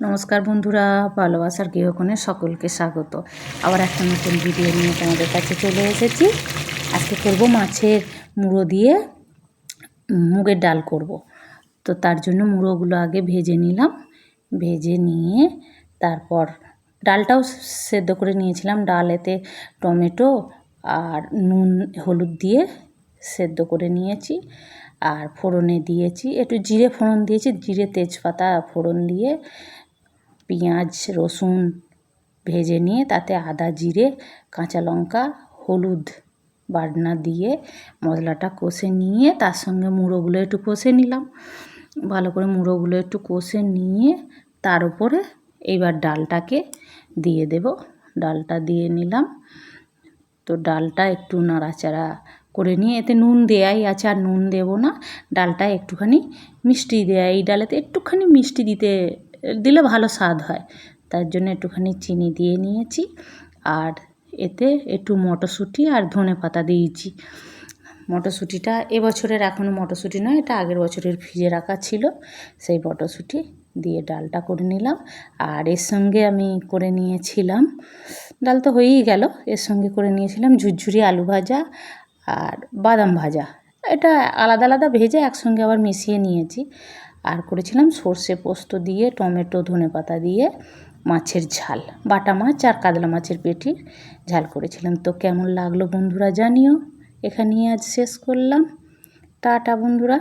নমস্কার বন্ধুরা, ভালোবাসার গৃহকোণে সকলকে স্বাগত। আবার একটা নতুন ভিডিও নিয়ে তোমাদের কাছে চলে এসেছি। আজকে করব মাছের মুড়ো দিয়ে মুগের ডাল করব। তো তার জন্য মুড়োগুলো আগে ভেজে নিলাম। ভেজে নিয়ে তারপর ডালটাও সেদ্ধ করে নিয়েছিলাম। ডালেতে টমেটো আর নুন, হলুদ দিয়ে সেদ্ধ করে নিয়েছি। আর ফোড়নে দিয়েছি। একটু জিরে ফোড়ন দিয়েছি। জিরে তেজপাতা ফোড়ন দিয়ে পেঁয়াজ, রসুন ভেজে নিয়ে তাতে আদা, জিরে, কাঁচা লঙ্কা, হলুদ বাটনা দিয়ে মশলাটা কষে নিয়ে তার সঙ্গে মুড়োগুলো একটু কষে নিলাম। ভালো করে মুড়োগুলো একটু কষে নিয়ে তার উপরে এইবার ডালটাকে দিয়ে দেব। ডালটা দিয়ে নিলাম। তো ডালটা একটু নাড়াচাড়া করে নিয়ে এতে নুন দেয়াই আছে, আর নুন দেবো না। ডালটা একটুখানি মিষ্টি দেয়া, এই ডালেতে একটুখানি মিষ্টি দিতে দিলে ভালো স্বাদ হয়। তার জন্য একটুখানি চিনি দিয়ে নিয়েছি। আর এতে একটু মটরশুঁটি আর ধনে পাতা দিয়েছি। মটরশুঁটিটা এবছরের এখনও মটরশুঁটি নয়, এটা আগের বছরের ভিজে রাখা ছিল। সেই মটরশুঁটি দিয়ে ডালটা করে নিলাম। আর এর সঙ্গে আমি করে নিয়েছিলাম, ডাল তো হয়েই গেল। এর সঙ্গে করে নিয়েছিলাম ঝুরঝুরি আলু ভাজা আর বাদাম ভাজা। এটা আলাদা আলাদা ভেজে একসঙ্গে আবার মিশিয়ে নিয়েছি। আর করেছিলাম সর্ষে পোস্ত দিয়ে, টমেটো, ধনে পাতা দিয়ে, মাছের ঝাল। বাটা মাছ আর কাতলা মাছের পেটির ঝাল করেছিলাম। তো কেমন লাগল বন্ধুরা জানিও। এখানেই আজ শেষ করলাম। টাটা বন্ধুরা।